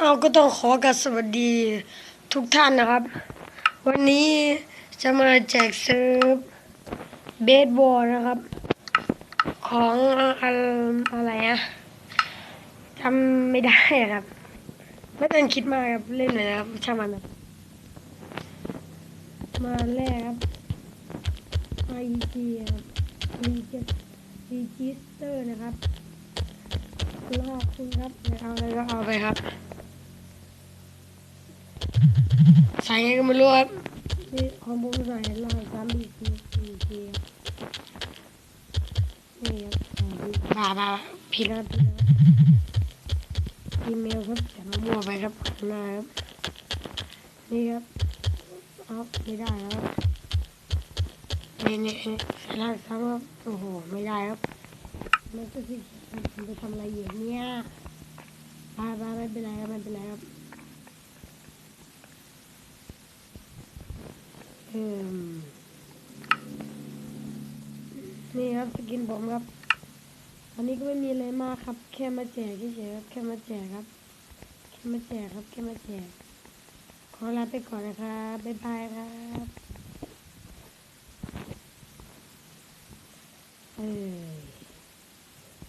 เราก็ต้องขอกราบสวัสดีทุกท่านนะครับ วันนี้จะมาแจกเซิร์ฟเบสบอลนะครับ ของอะไรอะจำไม่ได้ครับ ไม่ต้องคิดมากครับ เล่นเลยครับช่างมันครับมาแรกครับ IEG ครับ Register นะครับรอบคุณครับเอาอะไรก็เอาไปครับ ใส่ไงก็ไม่รู้ครับนี่ของผมใส่รอยซ้ำอีกทีอีกทีครับนี่ครับบ้าบ้าผิดแล้วผิดแล้วอีเมลครับแต่มามั่วไปครับน้าครับนี่ครับเอาไม่ได้แล้วครับนี่นี่นี่ใส่รอยซ้ำครับโอ้โหไม่ได้ครับมันจะสิมันจะทำอะไรอยู่เนี่ยบ้าบ้าไม่เป็นไรครับไม่เป็นไรครับ นี่ครับสกินผมครับ อันนี้ก็ไม่มีอะไรมากครับ แค่มาแจกเฉยๆครับแค่มาแจกครับแค่มาแจกครับแค่มาแจก ขอลาไปก่อนนะครับบ๊ายบายครับเออ